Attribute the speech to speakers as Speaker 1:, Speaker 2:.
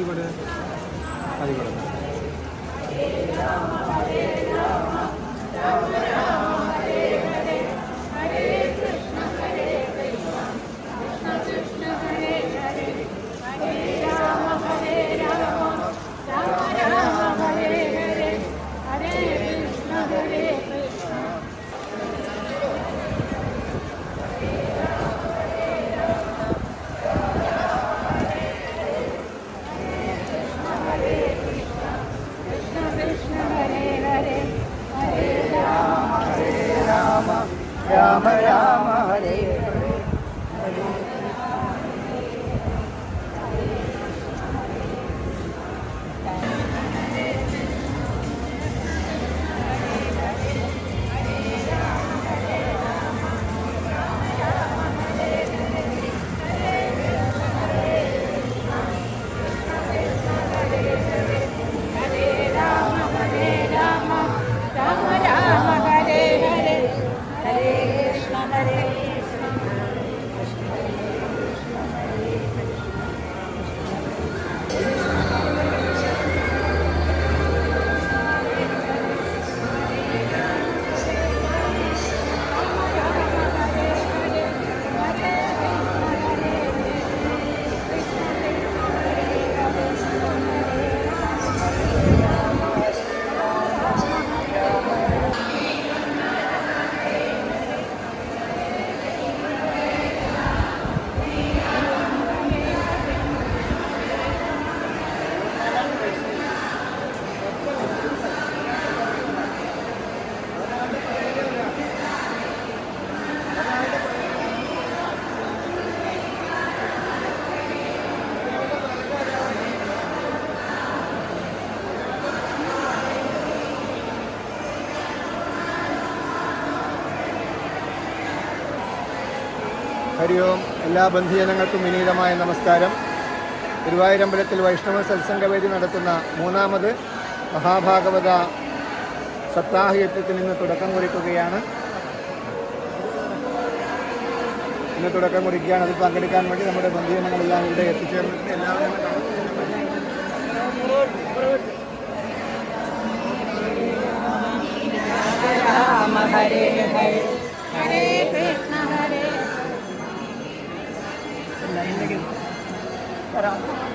Speaker 1: കാപ്പി കൊടു അത് കൊടു
Speaker 2: രാമ Rama ഹരേ
Speaker 3: രാമ ഹരി
Speaker 1: ഓം എല്ലാ ബന്ധുജനങ്ങൾക്കും വിനീതമായ നമസ്കാരം. ഗുരുവായൂരമ്പലത്തിൽ വൈഷ്ണവ സത്സംഗവേദി നടത്തുന്ന മൂന്നാമത് മഹാഭാഗവത സപ്താഹയജ്ഞത്തിന് ഇന്ന് തുടക്കം കുറിക്കുകയാണ്. ഇന്ന് തുടക്കം കുറിക്കുകയാണ്. അതിൽ പങ്കെടുക്കാൻ വേണ്ടി നമ്മുടെ ബന്ധുജനങ്ങളെല്ലാം ഇവിടെ എത്തിച്ചേർന്നിട്ടുണ്ട്. എല്ലാവരും
Speaker 2: இருக்கிறோம்